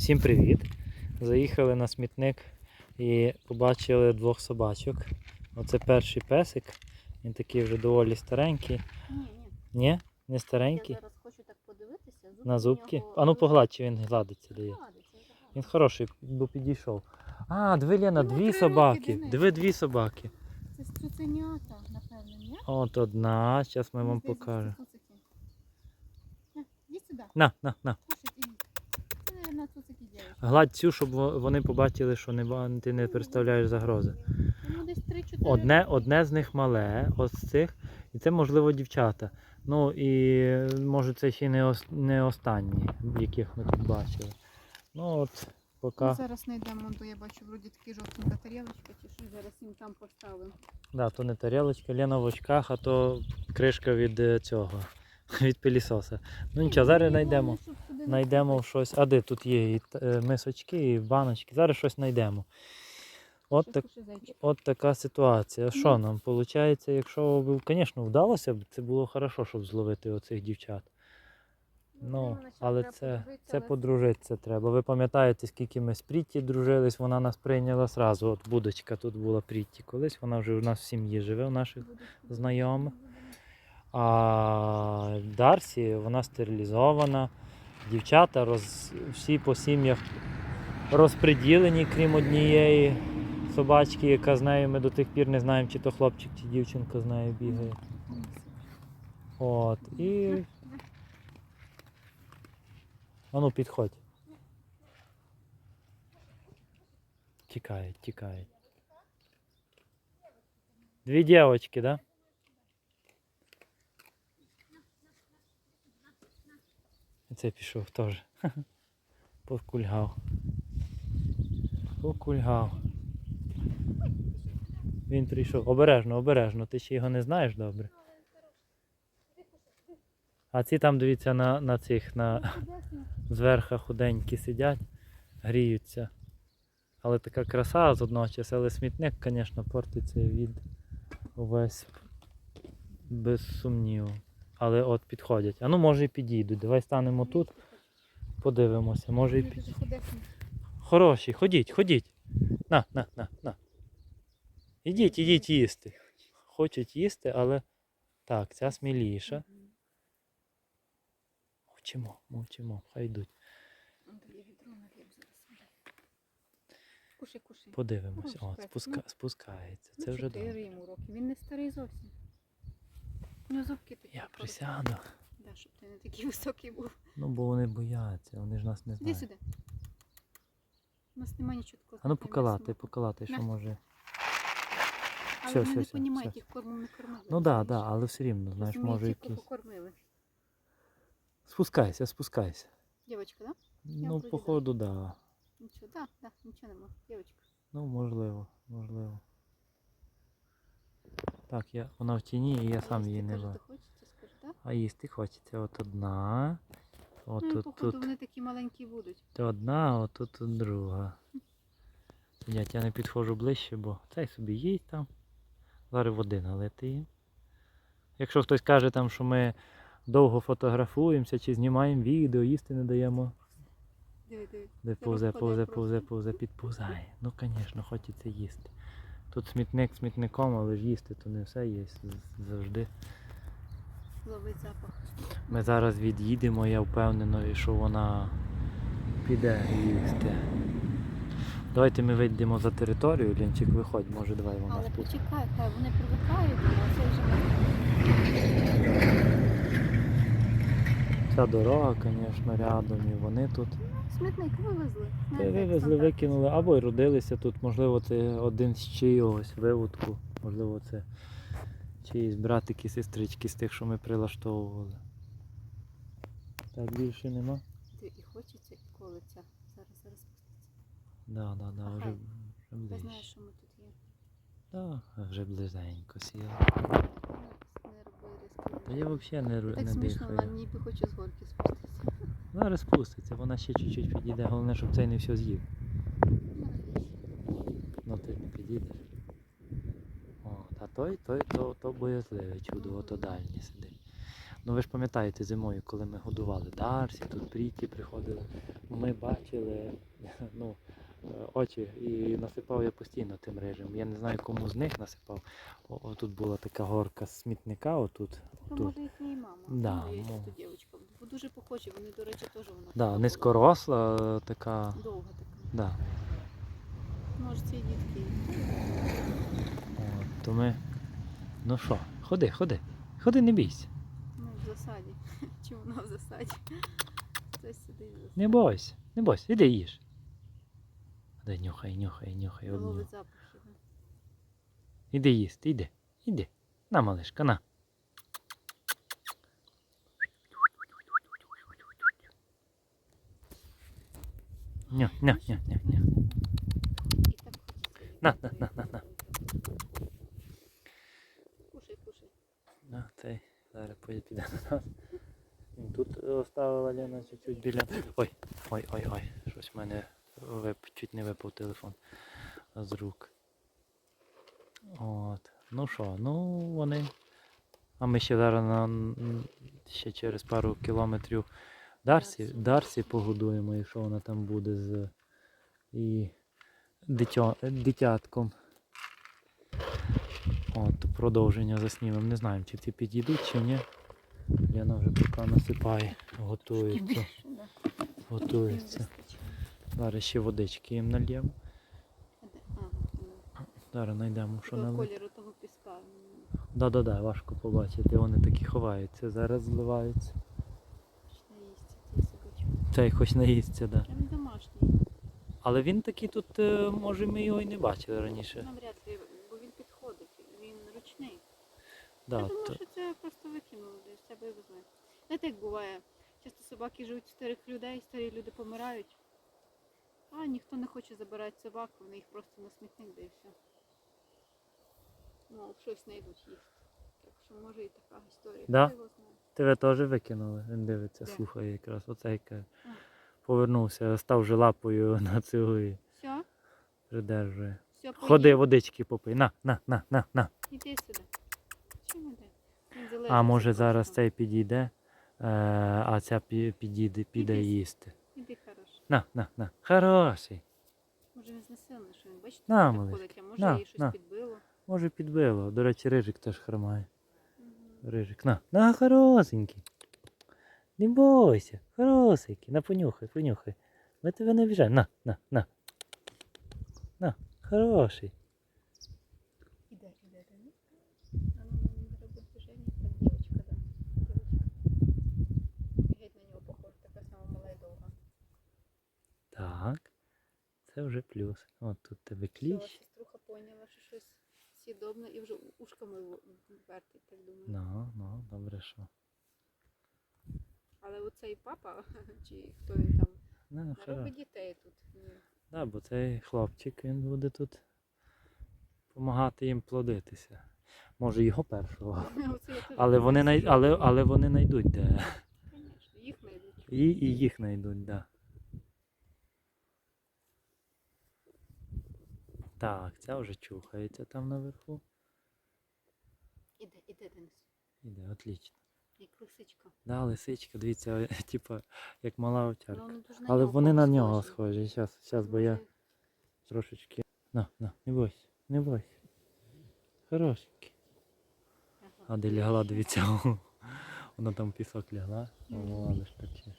Всім привіт! Заїхали на смітник і побачили двох собачок. Оце перший песик. Він такий вже доволі старенький. Ні, ні. Ні? Не Я старенький? зараз хочу так подивитися. Зубки На зубки? нього А ну погладь, чи він гладиться дає. Гладиться, він хороший, бо підійшов. А, диви, Лена, дві собаки. Денис. Диви дві собаки. Це цуценята, напевно, ні? От одна, зараз ми вам покажемо. На, На, на, на. Цуцики дівчатки. Гладь цю, щоб вони побачили, що не, ти не представляєш загрози. Йому десь 3-4 Одне, одне з них мале, ось з цих, і це можливо дівчата. Ну і може це ще не, ос- не останні, яких ми тут бачили. Ну от, поки. Ми зараз знайдемо, то я бачу, вроді такі жовтенька тарілочка, чи що зараз їм там поставимо. Да, то не тарілочка, Лена в очках, а то кришка від е, цього, від пилісоса. Ну нічого, зараз знайдемо. Знайдемо щось. А де тут є і е, мисочки, і баночки. Зараз щось знайдемо. От, так, от така ситуація. Що нам виходить, якщо б, звісно, вдалося б, це було хорошо, щоб зловити оцих дівчат. Ну, але це, це подружитися треба. Ви пам'ятаєте, скільки ми з Прітті дружились, вона нас прийняла зразу. От будочка тут була Прітті колись, вона вже у нас в сім'ї живе, у наших знайомих. А Дарсі, вона стерилізована. Дівчата роз, всі по сім'ях розпреділені, крім однієї собачки, яка з нею ми до тих пір не знаємо, чи то хлопчик, чи дівчинка з нею бігає. От. І. А ну підходь. Тікають, тікають. Дві дівчатки, да? Це пішов теж. Покульгав. Покульгав. Він прийшов. Обережно, обережно. Ти ще його не знаєш добре. А ці там, дивіться, на, на цих, на зверха худенькі сидять, гріються. Але така краса з одного часу, але смітник, звісно, портиться від увесь без сумніву. Але от підходять. А ну може і підійдуть. Давай станемо тут, подивимося. Може і підійдуть. Хороші, ходіть, ходіть. На, на, на, на. Ідіть, ідіть їсти. Хочуть їсти, але так, ця сміліша. Мовчимо, мовчимо, хай йдуть. Подивимося. О, спуска... спускається. Ну, Це вже добре. Він не старий зовсім. У нього зубки такі. Я присяду. Да, щоб ти не такий високий був. Ну, бо вони бояться, вони ж нас не Іди знають. сюди. У нас немає нічого такого. А ну покалати, покалати, що На. може. Але Все, вони все, не все, розуміють, все. їх кормом не кормили. Ну так, да, да, але все рівно, знаєш, може якийсь. покормили. Спускайся, спускайся. Дівчинка, да? Ну, вроді да. походу, так. Да. Нічого, да, да, нічого нема. Дівчинка. Ну, можливо, можливо. Так, я, вона в тіні і я сам її не бачу. А їсти хочеться. От одна. От Ну, тут, походу тут вони такі маленькі будуть. Це одна, а тут тут друга. Сидять, я не підходжу ближче, бо цей собі їсть там. Зараз води налити їм. Якщо хтось каже там, що ми довго фотографуємося чи знімаємо відео, їсти не даємо. Диви, диви. Де повзе, повзе, повзе, повзе, підповзає. Ну, звісно, хочеться їсти. Тут смітник смітником, але ж їсти то не все є завжди. Ловить запах. Ми зараз від'їдемо, я впевнений, що вона піде їсти. Давайте ми вийдемо за територію, Лінчик, виходь, може давай вона Але спустить. почекай, хай вони привикають, а це вже Ця дорога, звісно, рядом, і вони тут. Смітник вивезли. Та вивезли, викинули, або й родилися тут, можливо, це один з чийогось виводку, можливо, це чиїсь братики, сестрички з тих, що ми прилаштовували. Так, більше нема? Ти І хочеться, і колиться. Зараз, зараз. Да, да, да, вже, вже Ти знаєш, що ми тут є. Да, вже близенько роби різких Та я взагалі не, Так не смішно, вона дихаю. ніби хоче з горки спуститися. Зараз спуститься, вона ще чуть-чуть підійде, головне, щоб цей не все з'їв. Ну ти не підійдеш. О, та той, той, то, то боязливе чудо, ото дальнє сидить. Ну ви ж пам'ятаєте зимою, коли ми годували Дарсі, тут Пріті приходили. ми бачили ну, е, очі і насипав я постійно тим рижем. Я не знаю, кому з них насипав. О, отут була така горка смітника, отут. Отут. може їхня і мама. Да, Ну, ну. Бо дуже похожі, вони, до речі, теж вона. Да, низькоросла, е, така. Довга така. Да. Може, ці дітки. От, то ми. Ну що, ходи, ходи. Ходи, не бійся. Ну, в засаді. Чи вона в засаді? Хтось сидить в засаді. Не бойся, не бойся, іди їж. Ходи, нюхай, нюхай, нюхай. Ловить запахи. да. Іди їсти, іди, іди. На, малишка, на. Ня, ня, ня, ня, ня. На, на, на, на, на. Кушай, кушай. На, цей, зараз поїде піде до нас. Він Тут оставила Лена чуть-чуть біля. Ой, ой, ой, ой. Щось в мене вип... чуть не випав телефон з рук. От. Ну що, ну вони. А ми ще зараз на ще через пару кілометрів Дарсі, Дарсі. Погодуємо, якщо вона там буде з і дитя, дитятком. От, продовження заснімемо. Не знаємо, чи ці підійдуть, чи ні. Лена вже поки насипає, готується. Готується. Зараз ще водички їм нальємо. Зараз знайдемо, що нам. кольору того піска. м, Да-да-да, важко побачити. Вони такі ховаються, зараз зливаються. Почне їсти ці собачки. Цей хоч наїсться, да. Прям домашній. Але він такий тут, е, може, ми його і не бачили раніше. Навряд ли, бо він підходить, він ручний. Да, Я думаю, то... що це просто викинули десь, це знає. Знаєте, як буває, часто собаки живуть старих людей, старі люди помирають, а ніхто не хоче забирати собак, вони їх просто на смітник і все. Ну, щось знайдуть їсти. Так що може і така історія. Да? Хто його знає. Тебе теж викинули. Він дивиться, Де? слухає якраз. Оцей Повернувся, став вже лапою на цю і Все, придержує. все, Ходи, водички попий. На, на, на, на, на. Іди сюди. Чим іде? А може зараз цей підійде, е, а ця пі- підійде, піде Іди. їсти. Іди хорошо. На, на, на. Хороший. Може він знесилений, що він бачите, На, так малишка, ходить, а може на, її щось на. підбило. Може підбило. До речі, рижик теж хромає. Рижик. На, на, хорошенький. Не бойся, хорошенький. На, понюхай, понюхай. Ми тебе не обіжаємо. На, на, на. На, хороший. Так. Це вже плюс. От тут тебе Все, кліч. сеструха поняла, що щось сідобне і вже ушками вертить, так думаю. Ну, ну, добре, що. Але оцей папа, чи хто він там, Ну, не робить дітей тут. Ні. Да, бо цей хлопчик, він буде тут допомагати їм плодитися. Може його першого. Але вони, най... але, але вони знайдуть де. Їх знайдуть. І, і їх знайдуть, да. Так, ця вже чухається там наверху. Іде, іде Денис. Іде, отлично. Як лисичка. Да, лисичка, дивіться, типа, як мала Ну, овчарка. дуже на Але нього вони на схожі. нього схожі. Щас, щас, бо я трошечки. На, на, не бойся, не бойся. Хорошенький. А де лягла, дивіться. Вона там в пісок лягла. О, ладно ж таке.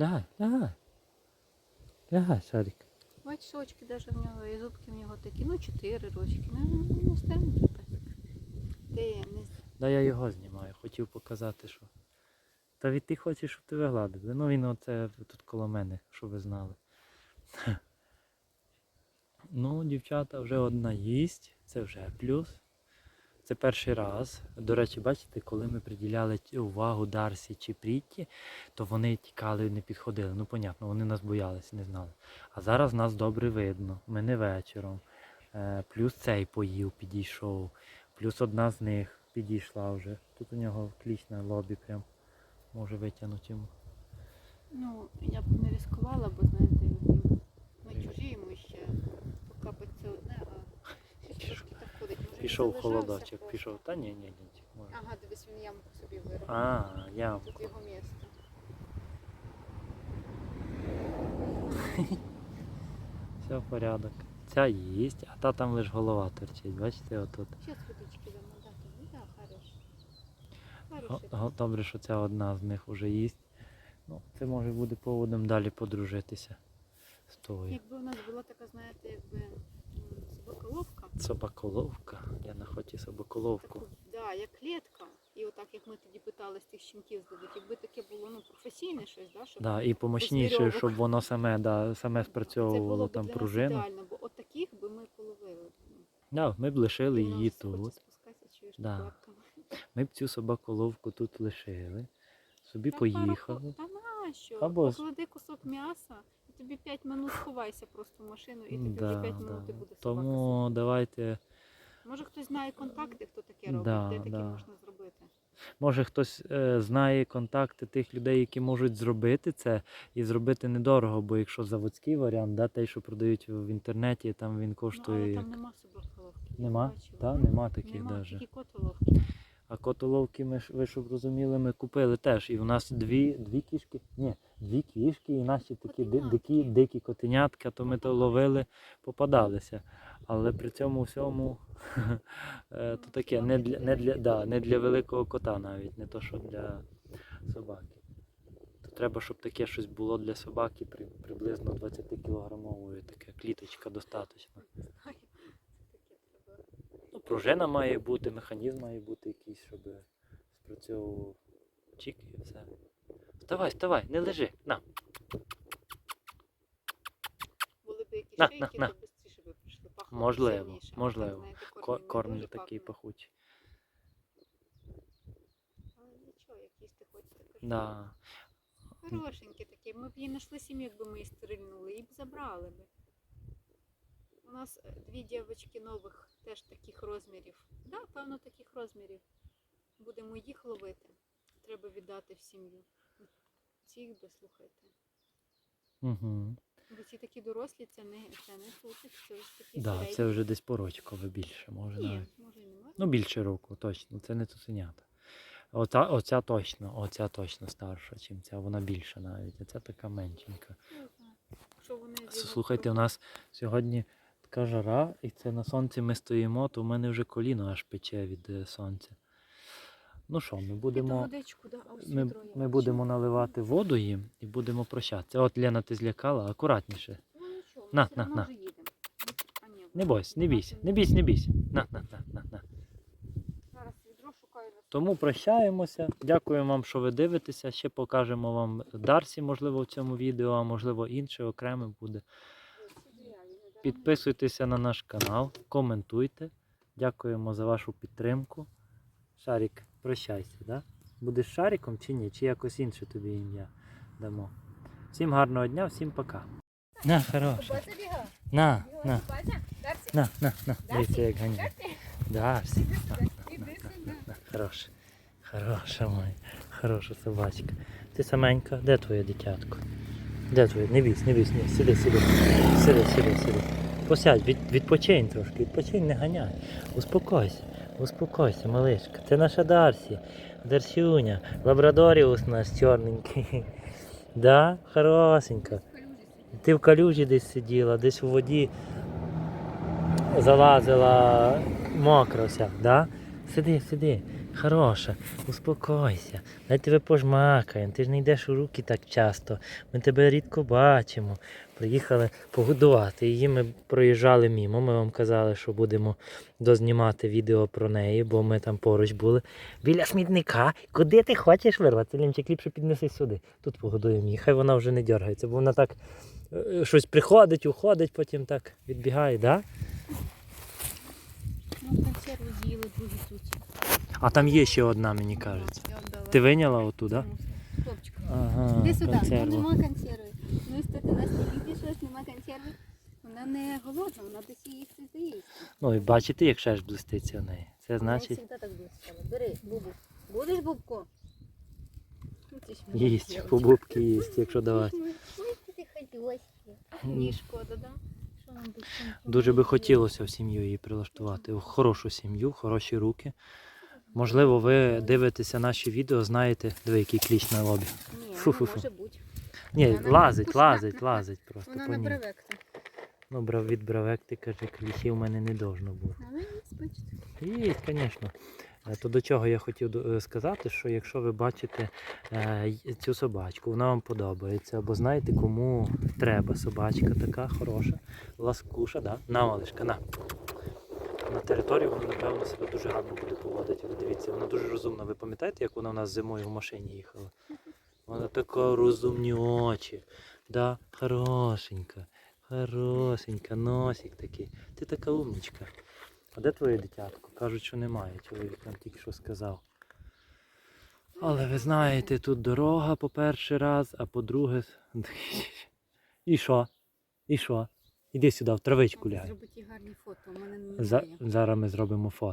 Лягай, лягай. Лягай, шарик. Бачиш, очки даже в нього, і зубки в нього такі, ну чотири рочки. Ну, ну старенький песик. Ти Да я його знімаю, хотів показати, що. Та від ти хочеш, щоб тебе гладили. Ну він оце тут коло мене, щоб ви знали. Ну, дівчата, вже одна їсть, це вже плюс. Це перший раз. До речі, бачите, коли ми приділяли увагу Дарсі чи Прітті, то вони тікали, не підходили. Ну, понятно, вони нас боялися, не знали. А зараз нас добре видно. Ми не вечором. Е, плюс цей поїв, підійшов. Плюс одна з них підійшла вже. Тут у нього кліч на лобі прям може витягнути йому. Ну, я б не ризикувала, бо знаєте, ми чужі йому ще покапать це одне, а Пішов. так ходить. Може, він Пішов холодочок, пішов. Та ні, ні, ні. Може. Ага, дивись, він ямку собі вирив. А, ямку. Тут його місце. Все в порядок. Ця їсть, а та там лише голова торчить. Бачите, отут. Сейчас водички дамо дати. Ну хорош. Го- го- Добре, що ця одна з них вже їсть. Ну, це може буде поводом далі подружитися з тою. Якби у нас була така, знаєте, якби собаколовка. Я на хоті собаколовку. таку, да, як клітка, і отак як ми тоді питались тих щенків здобути, якби таке було ну, професійне щось, да, щоб Да, і помощніше, щоб воно саме, да, саме спрацьовувало там пружину. ідеально, бо от таких би ми половили. Да, ми б лишили її тут. чуєш, Да. Ми б цю собаколовку тут лишили. Собі Та поїхали. Та нащо? Або з- Поклади кусок м'яса, тобі 5 минут сховайся просто в машину, і тобі вже Да, 5 да. минут і буде. Тому давайте. Може хтось знає контакти, хто таке робить, Да, де таке да. можна зробити. може хтось е, знає контакти тих людей, які можуть зробити це і зробити недорого, бо якщо заводський варіант, да, той, що продають в інтернеті, там він Ну, коштує. але як- там нема собаколовки. я Нема? Та, Ну, нема таких нема, даже. тільки. А котоловки ми ви щоб розуміли, ми купили теж. І в нас дві, дві кішки, ні, дві кішки, і наші такі ди- дикі, дикі котенятка, то ми то ловили, попадалися. Але при цьому всьому е, то таке, не для, не, для, да, не для великого кота навіть, не то що для собаки. То треба, щоб таке щось було для собаки при, приблизно 20 кілограмової, таке кліточка достатньо. Не знаю, таке треба. Ну, пружина має бути, механізм має бути якийсь, щоб спрацьовував чік і все. Вставай, вставай, не лежи. На. Були б якісь На, шейки, на, на. то швидше би прийшли. Пахло б Можливо, сильніше. Можливо. так, знаєте, Ко- корм не дуже такий пахне. пахучий. Але нічого, якісь ти хочете кажу. Да. Хорошенькі такі. Ми б її знайшли сім'ю, якби ми її стрільнули, і б забрали би. У нас е, дві дівчатки нових, теж таких розмірів. Да, певно, таких розмірів. Будемо їх ловити. Треба віддати в сім'ю. Цих би слухайте. Угу. Бо ці такі дорослі, це не, це не сутик, це вже такі Да, середні. це вже десь порочкове більше, може Ні, навіть. може і немає. Ну, більше року, точно, це не цуценята. Оця, оця точно, оця точно старша, чим ця, вона більша навіть, а ця така меншенька. Що вони Слухайте, у нас сьогодні така жара, і це на сонці ми стоїмо, то в мене вже коліно аж пече від е, сонця. Ну що, ми будемо. водичку, да, Ми, ми будемо наливати воду їм і будемо прощатися. От Лена, ти злякала, акуратніше. Ну нічого, На, на, на. вже їдемо. А, ні, Не бойся, не бійся, не бійся, не бійся. На, на, на, на, на. Зараз відро шукаю Тому прощаємося. Дякуємо вам, що ви дивитеся. Ще покажемо вам Дарсі, можливо, в цьому відео, а можливо інше окреме буде. Підписуйтеся на наш канал, коментуйте. Дякуємо за вашу підтримку. Шарік, прощайся, да? Будеш шариком чи ні? Чи якось інше тобі ім'я дамо. Всім гарного дня, всім пока. На, хороша. На, на, на, на, на. Дивіться, як ганяє. Дарсі. На, на, на, на. Хороша. Хороша моя. Хороша собачка. Ти саменька, де твоє дитятко? Де твоє? Не бійся, не бійся, ні. Сиди, сиди. Сиди, сиди, сиди. Посядь, від, відпочинь трошки, відпочинь, не ганяй. Успокойся, успокойся, малишка. Це наша Дарсі. Дарсюня. Лабрадоріус у нас чорненький. Да? Хорошенька. Ти в калюжі десь сиділа, десь у воді залазила мокро вся, да? Сиди, сиди, хороша, успокойся. Дай тебе пожмакаємо. Ти ж не йдеш у руки так часто. Ми тебе рідко бачимо. Приїхали погодувати. Її ми проїжджали мімо. Ми вам казали, що будемо дознімати відео про неї, бо ми там поруч були. Біля смітника. Куди ти хочеш вирвати? Лімчик, ліпше піднеси сюди. Тут погодуємо її. Хай вона вже не дергається, бо вона так е, щось приходить, уходить, потім так відбігає, да? Ну, консерву з'їли другі туті. А там є ще одна, мені кажеться. Ти виняла оту? Хлопчик. Ага, Іди сюди, консерву. ну нема консерви. Ну і що ти не любиш, щось нема консерви. Вона не голодна, вона її хтось заїсть. Ну і бачите, як ж блиститься в неї. Це значить Вона завжди так блискала. Бери, бубу. Будеш бубку? Ну, ти ж їсть, молодець. побубки їсть, якщо давати. Ой, ти ходилась. Ні, шкода, да? Що нам без цього? Дуже би хотілося в сім'ю її прилаштувати. В хорошу сім'ю, хороші руки. Можливо, ви дивитеся наші відео, знаєте, диви, який кліч на лобі. Ні, Фу-фу-фу. не може бути. Ні, Вона лазить, лазить, лазить просто Вона по на ній. Ну, брав від бравекти, каже, кліщів в мене не должно бути. Але є, бачите. Є, звісно. Е, То до чого я хотів е, сказати, що якщо ви бачите е, цю собачку, вона вам подобається, або знаєте, кому треба собачка така хороша, ласкуша, да? на малишка, на. На території вона, напевно, себе дуже гарно буде поводити. Ви дивіться, вона дуже розумна. Ви пам'ятаєте, як вона у нас зимою в машині їхала? Вона така розумні очі. Да? Хорошенька, хорошенька, носик такий. Ти така умничка. А де твоє дитятко? Кажуть, що немає. Чоловік нам тільки що сказав. Але ви знаєте, тут дорога по перший раз, а по-друге. І що? І що? Іди сюди, в травичку лягай. Зробити гарні фото, у мене За, немає. зараз ми зробимо фото.